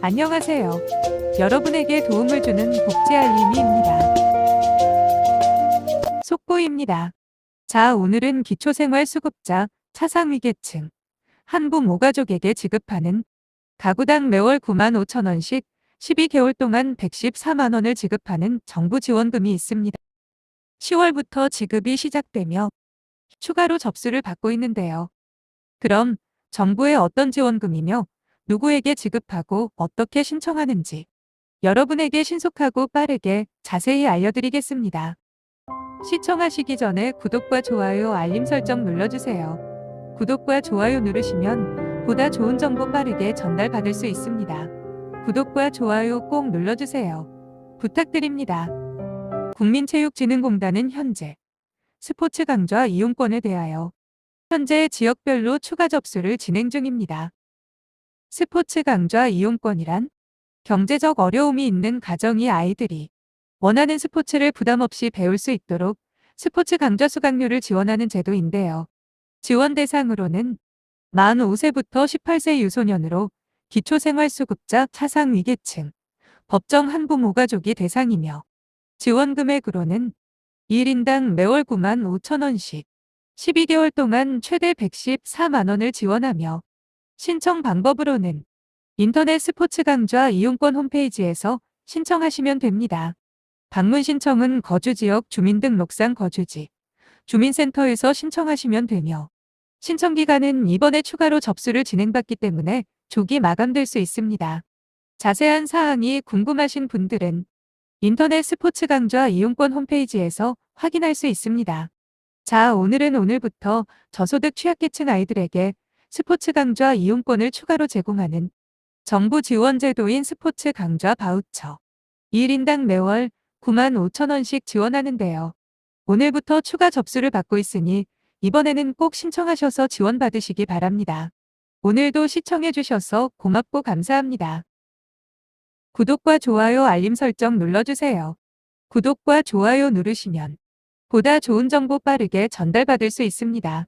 안녕하세요. 여러분에게 도움을 주는 복지 알림이입니다. 속보입니다. 자, 오늘은 기초생활수급자, 차상위계층, 한부 모 가족에게 지급하는 가구당 매월 9만 5천 원씩 12개월 동안 114만 원을 지급하는 정부 지원금이 있습니다. 10월부터 지급이 시작되며 추가로 접수를 받고 있는데요. 그럼 정부의 어떤 지원금이며 누구에게 지급하고 어떻게 신청하는지 여러분에게 신속하고 빠르게 자세히 알려드리겠습니다. 시청하시기 전에 구독과 좋아요, 알림 설정 눌러주세요. 구독과 좋아요 누르시면 보다 좋은 정보 빠르게 전달받을 수 있습니다. 구독과 좋아요 꼭 눌러주세요. 부탁드립니다. 국민체육진흥공단은 현재 스포츠 강좌 이용권에 대하여 현재 지역별로 추가 접수를 진행 중입니다. 스포츠 강좌 이용권이란 경제적 어려움이 있는 가정이 아이들이 원하는 스포츠를 부담 없이 배울 수 있도록 스포츠 강좌 수강료를 지원하는 제도인데요. 지원 대상으로는 만 5세부터 18세 유소년으로 기초생활수급자 차상위계층, 법정 한부모가족이 대상이며 지원 금액으로는 1인당 매월 9만 5천 원씩 12개월 동안 최대 114만 원을 지원하며 신청 방법으로는 인터넷 스포츠 강좌 이용권 홈페이지에서 신청하시면 됩니다. 방문 신청은 거주 지역 주민등록상 거주지, 주민센터에서 신청하시면 되며 신청 기간은 이번에 추가로 접수를 진행받기 때문에 조기 마감될 수 있습니다. 자세한 사항이 궁금하신 분들은 인터넷 스포츠 강좌 이용권 홈페이지에서 확인할 수 있습니다. 자, 오늘은 오늘부터 저소득 취약계층 아이들에게 스포츠 강좌 이용권을 추가로 제공하는 정부 지원 제도인 스포츠 강좌 바우처 1인당 매월 9만 5천 원씩 지원하는데요. 오늘부터 추가 접수를 받고 있으니 이번에는 꼭 신청하셔서 지원받으시기 바랍니다. 오늘도 시청해주셔서 고맙고 감사합니다. 구독과 좋아요 알림 설정 눌러주세요. 구독과 좋아요 누르시면 보다 좋은 정보 빠르게 전달받을 수 있습니다.